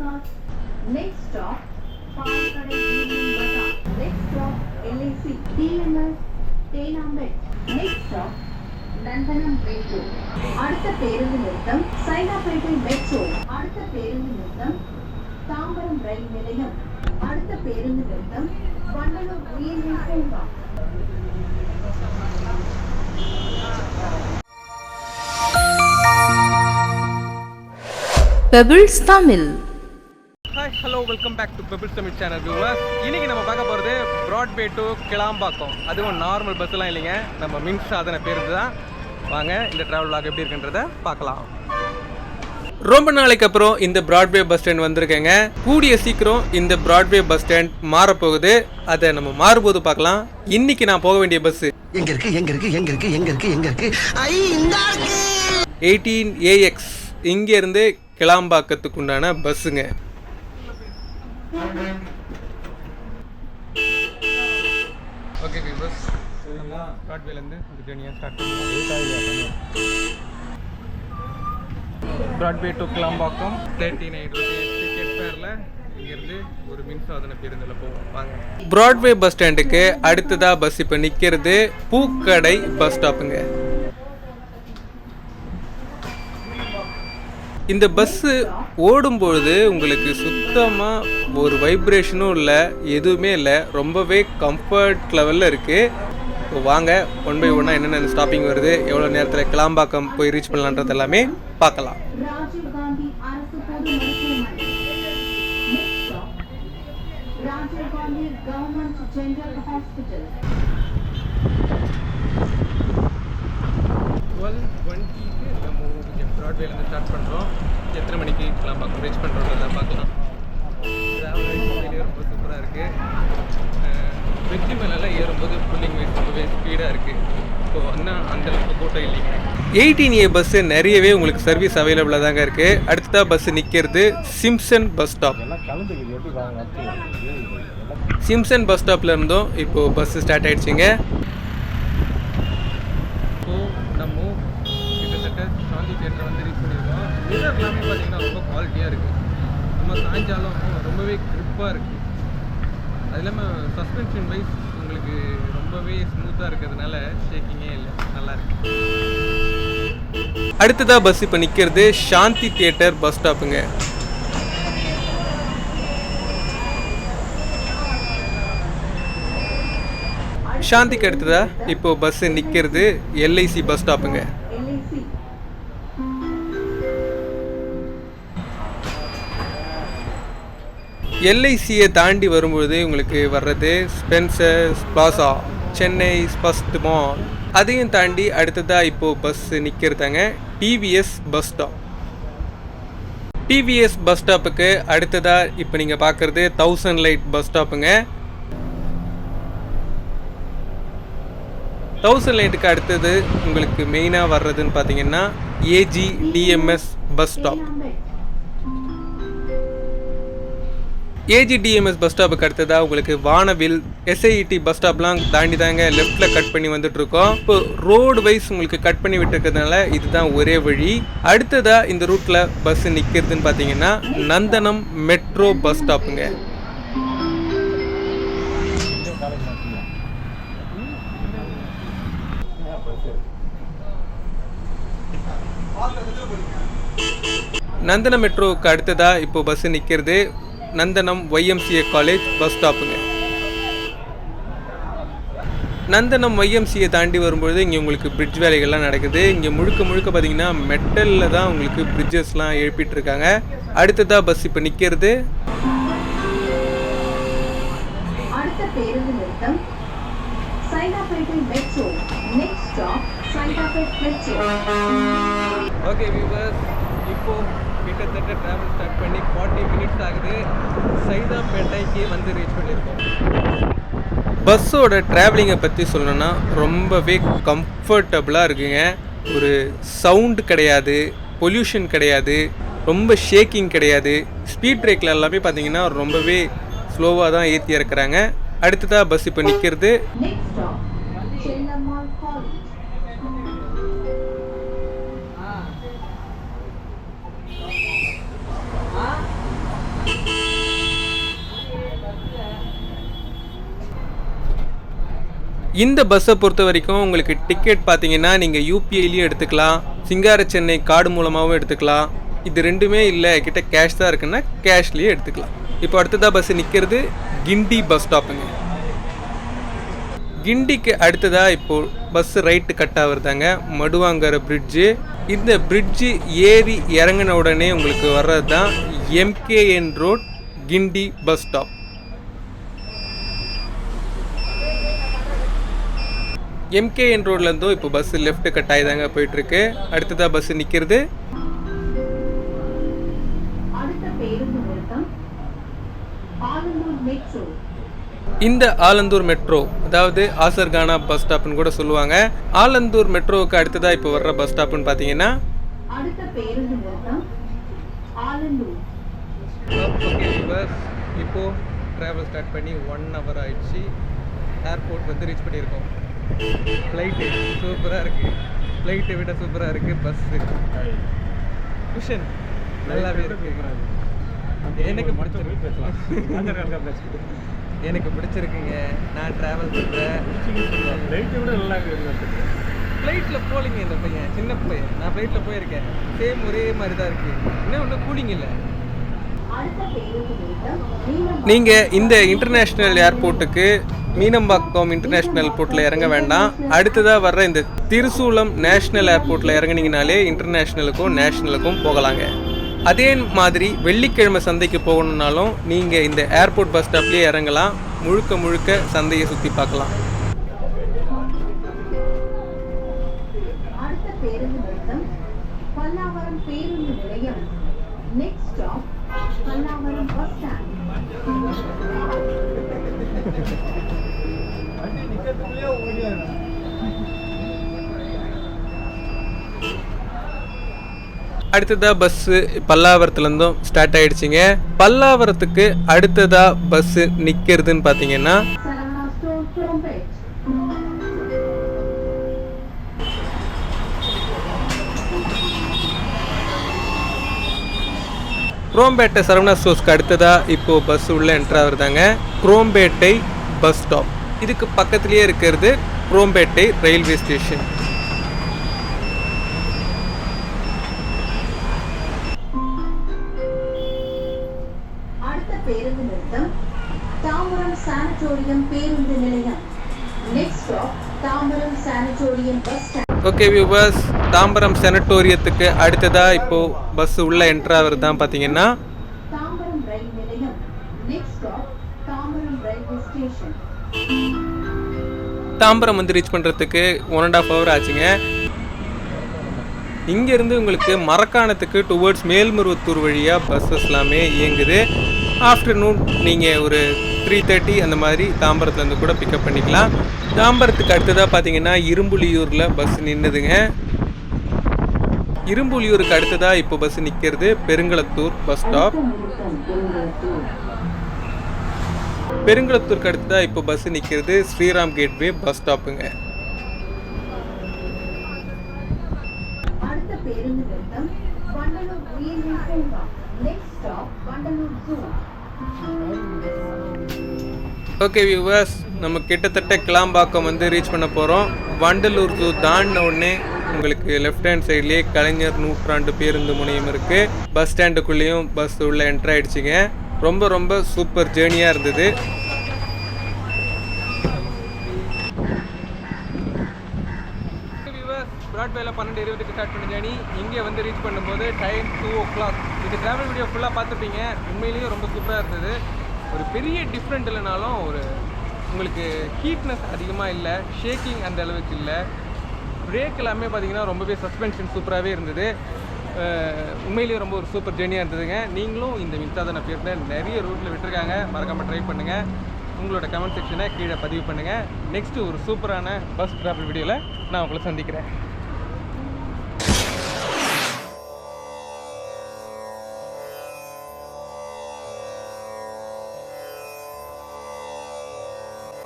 Card. Next stop, Palkadai Union Bazaar. Next stop, LIC. TMS, Tenambet. Next stop, Nandanam metro அடுத்த பேருந்து நிறுத்தம் Saidapet metro அடுத்த பேருந்து நிறுத்தம் தாம்பரம் ரயில் நிலையம் அடுத்த பேருந்து நிறுத்தம் வண்டலூர் உயிரியல் பூங்கா Pebbles Tamil hi hello welcome back to Pebbles Tamil channel viewers இன்னைக்கு நம்ம பார்க்க போகிறது ப்ராட்வே டு கிளாம்பாக்கம் அதுவும் நார்மல் பஸ்ஸெலாம் இல்லைங்க. நம்ம மின் சாதன பேருந்து தான். வாங்க இந்த ட்ராவல் லாக் எப்படி இருக்குன்றத பார்க்கலாம். ரொம்ப நாளைக்கு அப்புறம் இந்த ப்ராட்வே பஸ் ஸ்டாண்ட் வந்திருக்கேங்க. கூடிய சீக்கிரம் இந்த ப்ராட்வே பஸ் ஸ்டாண்ட் மாறப்போகுது. அதை நம்ம மாறும்போது பார்க்கலாம். இன்னைக்கு நான் போக வேண்டிய பஸ் எங்க இருக்கு எங்க இருக்கு எங்க இருக்கு எங்க இருக்கு எங்க இருக்கு? எயிட்டீன் ஏஎக்ஸ் இங்கேருந்து கிளாம்பாக்கத்துக்கு உண்டான பஸ்ஸுங்க ஓகே பஸ் ப்ராட்வேலேருந்து இந்த ஜேர்னியாக ஸ்டார்ட் பண்ணுவோம். Broadway to Kilambakkam thirty nine rupees ticket ஃபேரில் இங்கேருந்து ஒரு மின்சாதன பேருந்தில் போவோம். வாங்க. ப்ராட்வே பஸ் ஸ்டாண்டுக்கு அடுத்ததாக பஸ் இப்போ நிற்கிறது பூக்கடை பஸ் ஸ்டாப்புங்க இந்த பஸ்ஸு ஓடும்பொழுது உங்களுக்கு சுத்தமாக ஒரு வைப்ரேஷனும் இல்லை எதுவுமே இல்லை. ரொம்பவே கம்ஃபர்ட் லெவலில் இருக்குது இப்போ வாங்க ஒன் பை ஒன்னாக என்னென்ன ஸ்டாப்பிங் வருது எவ்வளோ நேரத்தில் கிளாம்பாக்கம் போய் ரீச் பண்ணலான்றது எல்லாமே பார்க்கலாம். Rajiv Gandhi government general hospital twelve டுவெண்ட்டிக்கு நம்ம ப்ராட்வேலேருந்து ஸ்டார்ட் பண்ணுறோம் எத்தனை மணிக்கு கிளாம்பாக்கம் ரீச் பண்ணுறோன்றத எயிட்டீன் ஏ பஸ்ஸு நிறையவே உங்களுக்கு சர்வீஸ் அவைலபிளாக தாங்க இருக்குது அடுத்ததாக பஸ்ஸு நிற்கிறது Simpson bus stop Simpson bus ஸ்டாப்பில் இருந்தும் இப்போது பஸ்ஸு ஸ்டார்ட் ஆகிடுச்சிங்க ஸோ நம்ம கிட்டத்தட்ட சாந்தி தேட்டர் வந்து ரீச் பண்ணியிருக்கோம். மிரர் எல்லாமே பார்த்தீங்கன்னா ரொம்ப குவாலிட்டியாக இருக்குது நம்ம சாய்ஞ்சாலும் ரொம்பவே க்ரிப்பாக இருக்குது அது இல்லாமல் சஸ்பென்ஷன் வைஸ் உங்களுக்கு ரொம்பவே ஸ்மூத்தாக இருக்கிறதுனால ஷேக்கிங்கே இல்லை. நல்லா இருக்கு. அடுத்ததாக பஸ் இப்போ நிற்கிறது சாந்தி தியேட்டர் பஸ் ஸ்டாப்புங்க சாந்திக்கு அடுத்ததா இப்போ பஸ் நிற்கிறது எல்ஐசி பஸ் ஸ்டாப்புங்க எல்ஐசியை தாண்டி வரும்பொழுது உங்களுக்கு வர்றது Spencer's Plaza Chennai first mall. அதையும் தாண்டி அடுத்ததாக இப்போது bus நிற்கிறதாங்க TVS bus stop TVS bus ஸ்டாப்புக்கு அடுத்ததாக இப்போ நீங்கள் பார்க்குறது தௌசண்ட் லைட் பஸ் ஸ்டாப்புங்க தௌசண்ட் லைட்டுக்கு அடுத்தது உங்களுக்கு மெயினாக வர்றதுன்னு பார்த்தீங்கன்னா AG TMS bus stop AG TMS bus ஸ்டாப்புக்கு அடுத்ததாக உங்களுக்கு வானவில் எஸ்ஐஇடி பஸ் ஸ்டாப்லாம் தாண்டி தாங்க லெஃப்ட்டில் கட் பண்ணி வந்துட்ருக்கோம் இப்போ ரோடு வைஸ் உங்களுக்கு கட் பண்ணி விட்டுருக்கிறதுனால இதுதான் ஒரே வழி. அடுத்ததாக இந்த ரூட்டில் பஸ் நிற்கிறதுன்னு பார்த்தீங்கன்னா நந்தனம் மெட்ரோ பஸ் ஸ்டாப்புங்க நந்தனம் மெட்ரோவுக்கு அடுத்ததாக இப்போ பஸ் நிற்கிறது நந்தனம் ஒய்எம்சிஏ காலேஜ் பஸ் ஸ்டாப்புங்க. நந்தனம் ஒய்எம்சியை தாண்டி வரும்பொழுது இங்கே உங்களுக்கு பிரிட்ஜ் வேலைகள்லாம் நடக்குது. இங்கே முழுக்க முழுக்க பார்த்தீங்கன்னா மெட்டலில் தான் உங்களுக்கு பிரிட்ஜஸ்லாம் எழுப்பிட்டு இருக்காங்க அடுத்ததாக பஸ் இப்போ நிற்கிறது ஓகே வியூவர்ஸ் இப்போ கிட்டத்தட்ட ட்ராவல் ஸ்டார்ட் பண்ணி ஃபார்ட்டி மினிட்ஸ் சைதாப்பேட்டைக்கு வந்து ரீச் பண்ணியிருக்கோம். பஸ்ஸோட ட்ராவலிங்கை பற்றி சொல்லணும்னா ரொம்பவே கம்ஃபர்டபுளாக இருக்குங்க. ஒரு சவுண்டு கிடையாது பொல்யூஷன் கிடையாது ரொம்ப ஷேக்கிங் கிடையாது. ஸ்பீட் பிரேக்கில் எல்லாமே பார்த்தீங்கன்னா ரொம்பவே ஸ்லோவாக தான் ஏற்றி இறக்குறாங்க. அடுத்ததாக பஸ் இப்போ நிற்கிறது இந்த பஸ்ஸை பொறுத்த வரைக்கும் உங்களுக்கு டிக்கெட் பார்த்தீங்கன்னா நீங்கள் யூபிஐலையும் எடுத்துக்கலாம். சிங்கார சென்னை கார்டு மூலமாகவும் எடுத்துக்கலாம். இது ரெண்டுமே இல்லை கிட்ட கேஷ் தான் இருக்குன்னா கேஷ்லேயே எடுத்துக்கலாம். இப்போ அடுத்ததாக பஸ் நிற்கிறது கிண்டி பஸ் ஸ்டாப்புங்க கிண்டிக்கு அடுத்ததாக இப்போ பஸ் ரைட்டு கட் ஆகுறதாங்க மடுவாங்கிற பிரிட்ஜு இந்த பிரிட்ஜு ஏறி இறங்கின உடனே உங்களுக்கு வர்றது தான் MKN road Guindy bus stop MKN ரோட்லேருந்தும் இப்போ பஸ் லெஃப்ட் கட் ஆகி தாங்க போயிட்டுருக்கு. அடுத்ததாக பஸ் நிற்கிறது இந்த ஆலந்தூர் மெட்ரோ அதாவது ஆசர்கானா பஸ் ஸ்டாப்னு கூட சொல்லுவாங்க. ஆலந்தூர் மெட்ரோவுக்கு அடுத்ததாக இப்போ வர்ற பஸ் ஸ்டாப்னு பார்த்தீங்கன்னா இப்போது ட்ராவல் ஸ்டார்ட் பண்ணி ஒன் ஹவர் ஆயிடுச்சு. ஏர்போர்ட் வந்து ரீச் பண்ணியிருக்கோம். ஃப்ளைட்டு சூப்பராக இருக்குது ஃப்ளைட்டை விட சூப்பராக இருக்குது பஸ்ஸு குஷன் நல்லாவே இருக்கு. எனக்கு பிடிச்சிருக்கு. எனக்கு பிடிச்சிருக்குங்க. நான் ட்ராவல் பண்ணுறேன் ஃப்ளைட்டில் போலிங்க இந்த பையன் சின்ன பையன். நான் ஃப்ளைட்டில் போயிருக்கேன். சேம் ஒரே மாதிரி தான் இருக்குது இன்னும் ஒன்றும் கூலிங் இல்லை. நீங்கள் இந்த இன்டர்நேஷ்னல் ஏர்போர்ட்டுக்கு மீனம்பாக்கம் இன்டர்நேஷ்னல் போர்ட்டில் இறங்க வேண்டாம். அடுத்ததாக வர்ற இந்த திருசூலம் நேஷ்னல் ஏர்போர்ட்டில் இறங்குனீங்கனாலே இன்டர்நேஷ்னலுக்கும் நேஷ்னலுக்கும் போகலாங்க. அதே மாதிரி வெள்ளிக்கிழமை சந்தைக்கு போகணுன்னாலும் நீங்கள் இந்த ஏர்போர்ட் பஸ் ஸ்டாப்லேயே இறங்கலாம். முழுக்க முழுக்க சந்தையை சுற்றி பார்க்கலாம். பல்லாவரம் பஸ் ஸ்டாண்ட் அடுத்ததாக பஸ்ஸு பல்லாவரத்துலேருந்தும் ஸ்டார்ட் ஆகிடுச்சிங்க பல்லாவரத்துக்கு அடுத்ததாக பஸ்ஸு நிற்கிறதுன்னு பார்த்தீங்கன்னா குரோம்பேட்டை சரவணா ஸ்டோர்ஸ்க்கு அடுத்ததாக இப்போது பஸ் உள்ளே என்ட்ரு ஆகுறதாங்க. குரோம்பேட்டை பஸ் ஸ்டாப் இதுக்கு பக்கத்துலேயே இருக்கிறது குரோம்பேட்டை ரயில்வே ஸ்டேஷன். பேருந்து நிறுத்தம் தாம்பரம் சானிட்டோரியம் பேருந்து நிலையம். Next stop Tambaram sanatorium bus stand okay viewers Tambaram செனட்டோரியத்துக்கு அடுத்ததாக இப்போது பஸ் உள்ளே என்ட்ரு ஆகுறது தான் பார்த்தீங்கன்னா தாம்பரம் வந்து ரீச் பண்ணுறதுக்கு ஒன் அண்ட் ஆஃப் ஹவர் ஆச்சுங்க. இங்கேருந்து உங்களுக்கு மரக்காணத்துக்கு டுவர்ட்ஸ் மேல்மருவத்தூர் வழியாக பஸ்ஸஸ் எல்லாமே இயங்குது. ஆஃப்டர்நூன் நீங்கள் ஒரு த்ரீ தேர்ட்டி அந்த மாதிரி தாம்பரத்துலேருந்து கூட பிக்கப் பண்ணிக்கலாம். தாம்பரத்துக்கு அடுத்ததாக பார்த்தீங்கன்னா இரும்புலியூரில் பஸ் நின்றுதுங்க இரும்புலியூருக்கு அடுத்ததாக இப்போ பஸ் நிற்கிறது பெருங்களத்தூர் பஸ் ஸ்டாப் பெருங்களத்தூருக்கு அடுத்ததாக இப்போ பஸ் நிற்கிறது ஸ்ரீராம் கேட்வே பஸ் ஸ்டாப்புங்க அடுத்த ஓகே வியூவர்ஸ் நம்ம கிட்டத்தட்ட கிளாம்பாக்கம் வந்து ரீச் பண்ண போகிறோம் வண்டலூர் ஜூ தாண்டின உடனே உங்களுக்கு லெஃப்ட் ஹேண்ட் சைட்லேயே கலைஞர் நூற்றாண்டு பேருந்து முனையம் இருக்குது பஸ் ஸ்டாண்டுக்குள்ளேயும் பஸ் உள்ள என்ட்ரு ஆயிடுச்சுங்க. ரொம்ப ரொம்ப சூப்பர் ஜேர்னியாக இருந்தது. ப்ராட்வேல பன்னெண்டு இருபதுக்கு ஸ்டார்ட் பண்ண ஜேர்னி இங்கே வந்து ரீச் பண்ணும்போது டைம் டூ ஓ கிளாக் இது ட்ராவல் வீடியோ ஃபுல்லாக பார்த்துருப்பீங்க உண்மையிலேயே ரொம்ப சூப்பராக இருந்தது. ஒரு பெரிய டிஃப்ரெண்ட் இல்லைனாலும் ஒரு உங்களுக்கு ஹீட்னஸ் அதிகமாக இல்லை ஷேக்கிங் அந்த அளவுக்கு இல்லை. பிரேக் எல்லாமே பார்த்தீங்கன்னா ரொம்பவே சஸ்பென்ஷன் சூப்பராகவே இருந்தது. உண்மையிலேயே ரொம்ப ஒரு சூப்பர் ஜேர்னியாக இருந்ததுங்க. நீங்களும் இந்த மின்சாதன பேருந்தை நிறைய ரூட்டில் விட்டுருக்காங்க. மறக்காமல் ட்ரை பண்ணுங்கள் உங்களோட கமெண்ட் செக்ஷனை கீழே பதிவு பண்ணுங்கள் நெக்ஸ்ட்டு ஒரு சூப்பரான பஸ் ட்ராவல் வீடியோவில் நான் உங்களை சந்திக்கிறேன்.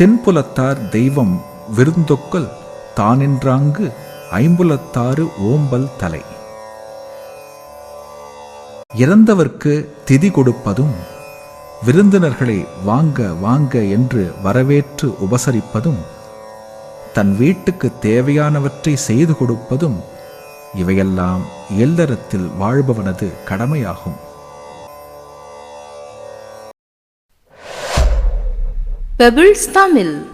தென்புலத்தார் தெய்வம் விருந்தொக்கல் தானின்றாங்கு ஐம்புலத்தாறு ஓம்பல் தலை. இறந்தவர்க்கு திதி கொடுப்பதும் விருந்தினர்களை வாங்க வாங்க என்று வரவேற்று உபசரிப்பதும் தன் வீட்டுக்கு தேவையானவற்றை செய்து கொடுப்பதும் இவையெல்லாம் இல்லறத்தில் வாழ்பவனது கடமையாகும். பெபிள்ஸ் தமிழ்